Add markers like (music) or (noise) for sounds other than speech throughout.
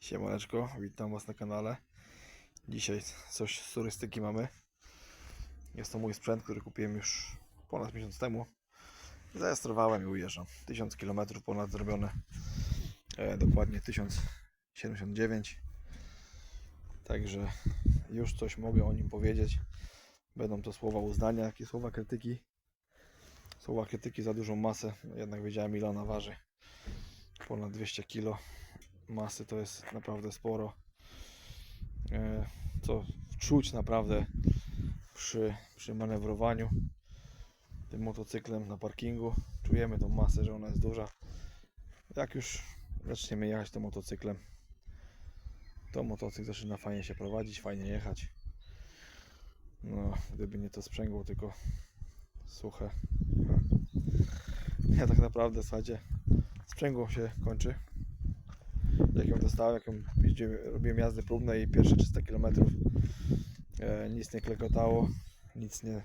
Siemaneczko, witam Was na kanale. Dzisiaj coś z turystyki mamy. Jest to mój sprzęt, który kupiłem już ponad miesiąc temu. Zarejestrowałem i ujeżdżam. 1000 km ponad zrobione. E, dokładnie 1079. Także już coś mogę o nim powiedzieć. Będą to słowa uznania, jak i słowa krytyki. Słowa krytyki za dużą masę. Jednak wiedziałem ile ona waży. Ponad 200 kg masy to jest naprawdę sporo. E, Co czuć naprawdę przy, przy manewrowaniu tym motocyklem na parkingu. Czujemy tą masę, że ona jest duża. Jak już zaczniemy jechać tym motocyklem, to motocykl zaczyna fajnie się prowadzić, fajnie jechać. No, gdyby nie to sprzęgło, tylko suche. Ja tak naprawdę, słuchajcie, sprzęgło się kończy jak ją dostałem, jak ją jeździłem, robiłem jazdy próbne i pierwsze 300 km e, nic nie klekotało, nic nie,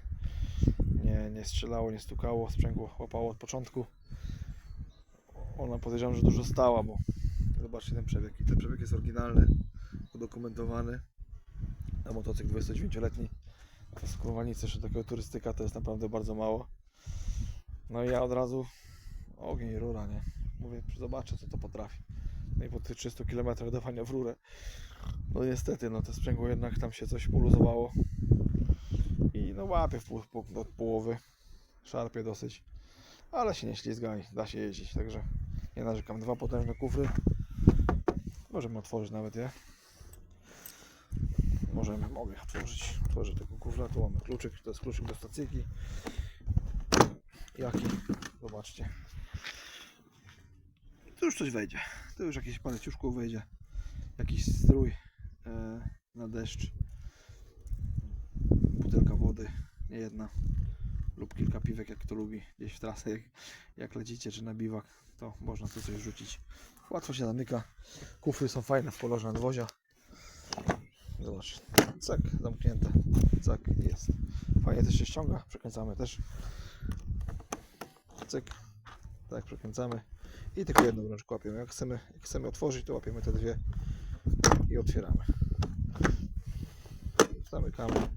nie, nie strzelało, nie stukało, sprzęgło łapało od początku. Ona podejrzewam, że dużo stała, bo zobaczcie ten przebieg. I ten przebieg jest oryginalny, udokumentowany na motocykl 29-letni. To jest kurwa nic jeszcze takiego turystyka, to jest naprawdę bardzo mało. No i ja od razu ogień i rura, nie? Mówię, zobaczę co to potrafi. No i po tych 300 km dawania w rurę. No niestety, no to sprzęgło jednak tam się coś poluzowało. I no łapie w pół, pół, od połowy. Szarpie dosyć. Ale się nie ślizga i da się jeździć, także nie narzekam. Dwa potężne kufry. Możemy otworzyć nawet je. Możemy, mogę otworzyć. Otworzę tego kufra. Tu mamy kluczyk, to jest kluczyk do stacyjki. Jaki? Zobaczcie. Tu już coś wejdzie. Tu już jakieś paleciuszko wejdzie. Jakiś strój e, na deszcz. Butelka wody, nie jedna. Lub kilka piwek, jak kto lubi. Gdzieś w trasę, jak, jak lecicie, czy na biwak, to można tu coś rzucić. Łatwo się zamyka. Kufry są fajne w kolorze nadwozia. Zobacz. Cak, zamknięte. Cak, jest. Fajnie też się ściąga. Przekręcamy też. Cyk. Tak, przekręcamy. I tylko jedną rączkę łapiemy. Jak chcemy, jak chcemy otworzyć, to łapiemy te dwie i otwieramy. Zamykamy.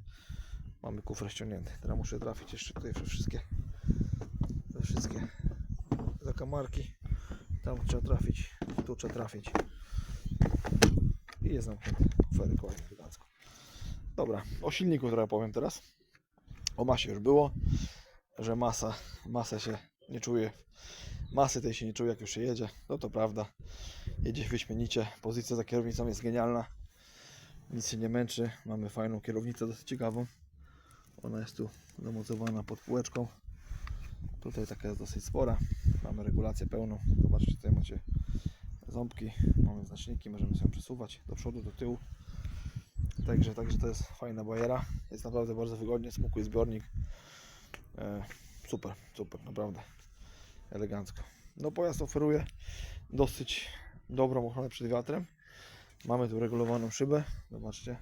Mamy kufr ściągnięty. Teraz muszę trafić jeszcze tutaj we wszystkie, we wszystkie zakamarki. Tam trzeba trafić, tu trzeba trafić. I jest zamknięty. Kuferek ładnie, elegancko. Dobra, o silniku trochę powiem teraz. O masie już było, że masa, masę się nie czuje Masy tej się nie czuje jak już się jedzie. No to prawda. Jedzie wyśmienicie. Pozycja za kierownicą jest genialna. Nic się nie męczy. Mamy fajną kierownicę, dosyć ciekawą. Ona jest tu zamocowana pod półeczką. Tutaj taka jest dosyć spora. Mamy regulację pełną. Zobaczcie, tutaj macie ząbki. Mamy znaczniki, możemy sobie przesuwać do przodu, do tyłu. Także, także to jest fajna bajera. Jest naprawdę bardzo wygodnie. Smukły zbiornik. E, super, super, naprawdę elegancko. No pojazd oferuje dosyć dobrą ochronę przed wiatrem. Mamy tu regulowaną szybę, zobaczcie.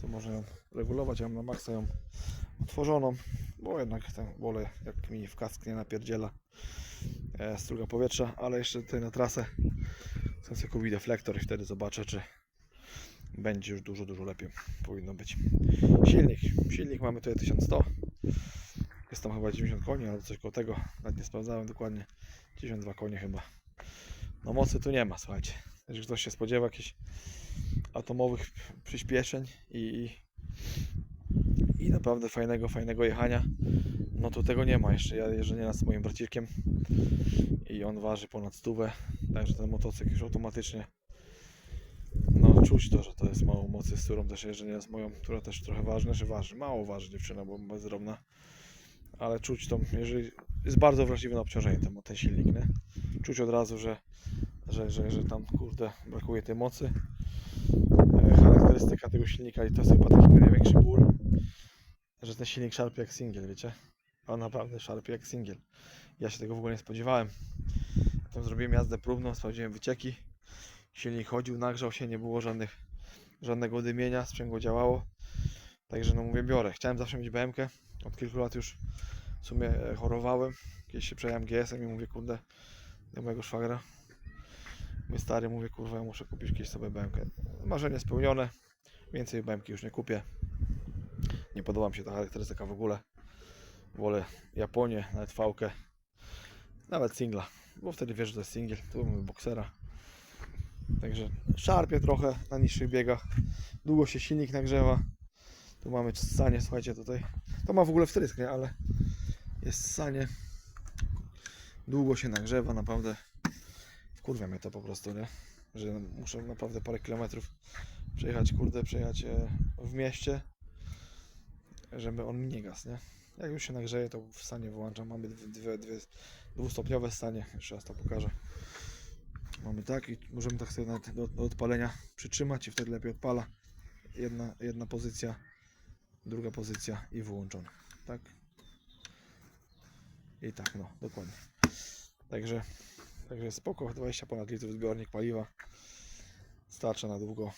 Co można ją regulować, ja mam na maksa ją otworzoną, bo jednak ten wolę jak mi w kask nie napierdziela e, struga powietrza, ale jeszcze tutaj na trasę chcę sobie kupić deflektor i wtedy zobaczę czy będzie już dużo, dużo lepiej powinno być. Silnik, silnik mamy tutaj 1100 jest tam chyba 90 koni albo coś koło tego. Nawet nie sprawdzałem dokładnie. 92 konie chyba. No mocy tu nie ma, słuchajcie. Jeżeli ktoś się spodziewa jakichś atomowych przyspieszeń i, i naprawdę fajnego, fajnego jechania, no to tego nie ma jeszcze. Ja jeżdżę nieraz z moim braciszkiem i on waży ponad stówę, także ten motocykl już automatycznie no czuć to, że to jest mało mocy, z którą też jeżdżę nieraz moją, która też trochę ważna, że waży, mało waży dziewczyna, bo bezrobna ale czuć tą, jeżeli jest bardzo wrażliwy na obciążenie ten, ten silnik, nie? Czuć od razu, że, że, że, że tam kurde brakuje tej mocy. E, charakterystyka tego silnika i to jest chyba taki największy ból, że ten silnik szarpie jak singiel, wiecie? On naprawdę szarpie jak singiel. Ja się tego w ogóle nie spodziewałem. Tam zrobiłem jazdę próbną, sprawdziłem wycieki. Silnik chodził, nagrzał się, nie było żadnych, żadnego dymienia, sprzęgło działało. Także no mówię, biorę. Chciałem zawsze mieć BMK. Od kilku lat już w sumie e, chorowałem. Kiedyś się przejąłem GS-em i mówię, kurde, do mojego szwagra. Mój stary mówię, kurwa, ja muszę kupić kiedyś sobie BMK. Marzenie spełnione. Więcej BMK już nie kupię. Nie podoba mi się ta charakterystyka w ogóle. Wolę Japonię, nawet fałkę. Nawet singla. Bo wtedy wiesz, że to jest singiel. Tu mamy boksera. Także szarpie trochę na niższych biegach. Długo się silnik nagrzewa. Tu mamy ssanie, słuchajcie, tutaj. To ma w ogóle wtrysk, nie? Ale jest ssanie. Długo się nagrzewa, naprawdę. Wkurwia mnie to po prostu, nie? Że muszę naprawdę parę kilometrów przejechać, kurde, przejechać e, w mieście, żeby on mi nie gasł, nie? Jak już się nagrzeje, to w stanie wyłączam. Mamy dwie, dwie, dwie dwustopniowe stanie. Jeszcze raz to pokażę. Mamy tak i możemy tak sobie do, do odpalenia przytrzymać i wtedy lepiej odpala. Jedna, jedna pozycja, druga pozycja i wyłączony. Tak? I tak, no, dokładnie. Także, także spoko, 20 ponad litrów zbiornik paliwa. Starcza na długo.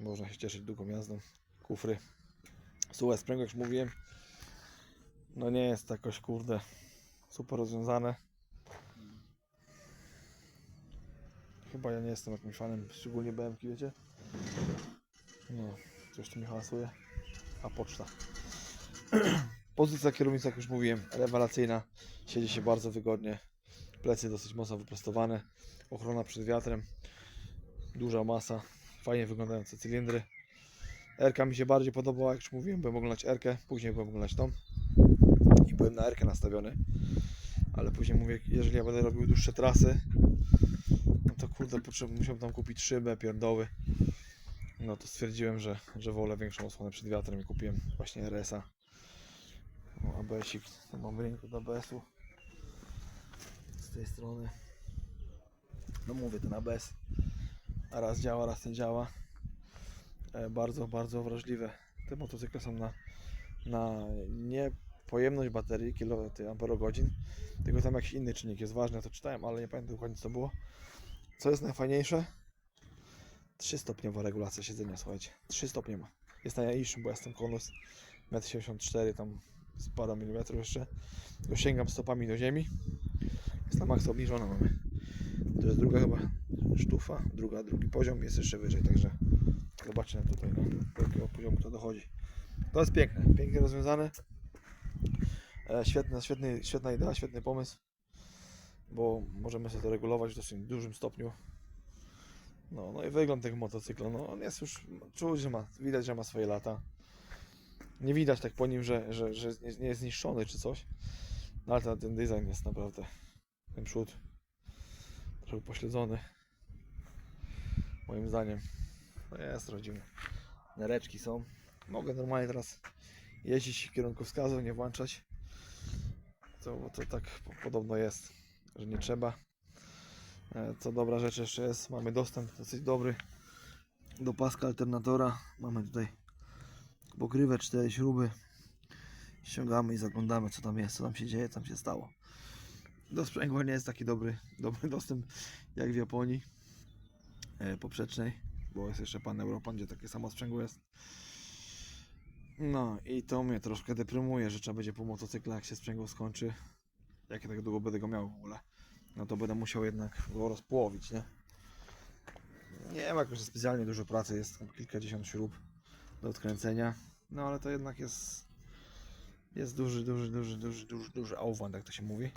Można się cieszyć długą jazdą. Kufry. Sułe sprzęgło, jak już mówiłem. No nie jest jakoś, kurde, super rozwiązane. Chyba ja nie jestem jakimś fanem, szczególnie BMK, wiecie? No, coś tu mi hałasuje. A poczta. (clears throat) Pozycja kierownicy, jak już mówiłem, rewelacyjna. Siedzi się bardzo wygodnie. Plecy dosyć mocno wyprostowane. Ochrona przed wiatrem. Duża masa. Fajnie wyglądające cylindry. Erka mi się bardziej podobała, jak już mówiłem, byłem oglądać Erkę, później byłem oglądać tą i byłem na Erkę nastawiony. Ale później mówię, jeżeli ja będę robił dłuższe trasy, no to kurde, potrzeb, musiałbym tam kupić szybę, pierdoły. No to stwierdziłem, że, że wolę większą osłonę przed wiatrem i kupiłem właśnie RS-a. O, ABS-ik, mam rynku do ABS-u. Z tej strony. No mówię, ten ABS raz działa, raz nie działa. E, bardzo, bardzo wrażliwe. Te motocykle są na, na nie pojemność baterii, kilowatty, amperogodzin, tylko tam jakiś inny czynnik jest ważny, ja to czytałem, ale nie pamiętam dokładnie co było. Co jest najfajniejsze? 3 stopniowa regulacja siedzenia, słuchajcie. 3 stopnie ma. Jest najniższym, bo jestem konus 1,74 m, tam z parę milimetrów jeszcze. Dosięgam stopami do ziemi. Jest na maksa obniżona mamy. To jest druga chyba sztufa, druga, drugi poziom, jest jeszcze wyżej, także zobaczcie tutaj, no, do jakiego poziomu to dochodzi. To jest piękne, pięknie rozwiązane. E, świetna, świetny, świetna idea, świetny pomysł, bo możemy sobie to regulować w dosyć dużym stopniu. No, no i wygląd tego motocykla, no on jest już, czuć, że ma, widać, że ma swoje lata. Nie widać tak po nim, że, że, że nie, jest zniszczony czy coś. No ale ten, design jest naprawdę, ten przód trochę pośledzony. Moim zdaniem. No jest rodzimy. Nereczki są. Mogę normalnie teraz jeździć kierunkowskazu, nie włączać. To, bo to tak po- podobno jest, że nie trzeba. E, Co dobra rzecz jeszcze jest, mamy dostęp dosyć dobry do paska alternatora. Mamy tutaj pokrywę, cztery śruby. Ściągamy i zaglądamy co tam jest, co tam się dzieje, co tam się stało. Do sprzęgła nie jest taki dobry, dobry dostęp jak w Japonii e, poprzecznej, bo jest jeszcze pan Europan, gdzie takie samo sprzęgło jest. No i to mnie troszkę deprymuje, że trzeba będzie po motocykle, jak się sprzęgło skończy, jak ja tak długo będę go miał w ogóle, no to będę musiał jednak go rozpołowić, nie? Nie ma jakoś specjalnie dużo pracy, jest kilkadziesiąt śrub do odkręcenia, no ale to jednak jest jest duży, duży, duży, duży, duży, duży aufwand, jak to się mówi.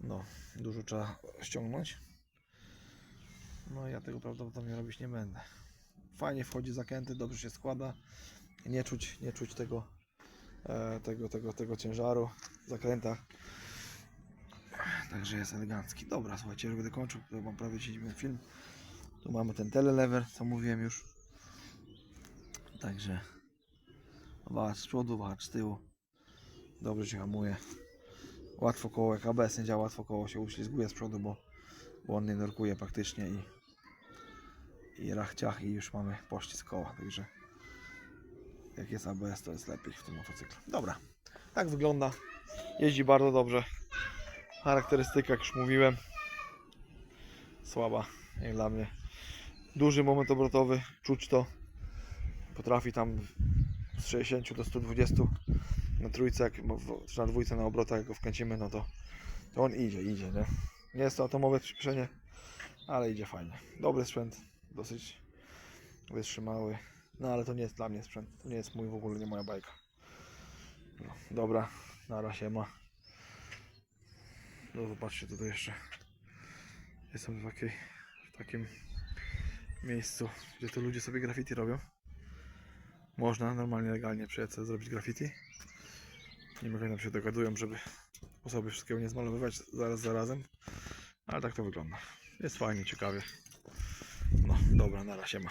No, dużo trzeba ściągnąć. No ja tego prawdopodobnie robić nie będę. Fajnie wchodzi zakręty, dobrze się składa. Nie czuć, nie czuć tego, e, tego, tego, tego ciężaru w zakrętach. Także jest elegancki. Dobra, słuchajcie, już będę kończył, to mam prawie 10 minut film. Tu mamy ten telelever, co mówiłem już. Także wahacz z przodu, wahacz z tyłu. Dobrze się hamuje. Łatwo koło, jak ABS nie działa, łatwo koło się uślizguje z przodu, bo, bo on nie nurkuje praktycznie i, i rachciach i już mamy pościsk koła, także jak jest ABS to jest lepiej w tym motocyklu. Dobra, tak wygląda. Jeździ bardzo dobrze. Charakterystyka, jak już mówiłem, słaba jak dla mnie. Duży moment obrotowy, czuć to. Potrafi tam z 60 do 120 na trójce, jak, czy na dwójce na obrotach, jak go wkręcimy, no to, to on idzie, idzie, nie? Nie jest to atomowe przyspieszenie, ale idzie fajnie. Dobry sprzęt, dosyć wytrzymały. No ale to nie jest dla mnie sprzęt. To nie jest mój w ogóle, nie moja bajka. No, dobra, na razie ma. No zobaczcie tutaj jeszcze. Jestem w, takiej, w takim miejscu, gdzie to ludzie sobie graffiti robią. Można normalnie, legalnie przyjechać zrobić graffiti. Nie wiem, się dogadują, żeby osoby wszystkiego nie zmalowywać zaraz za razem. Ale tak to wygląda. Jest fajnie, ciekawie. No, dobra, na razie ma.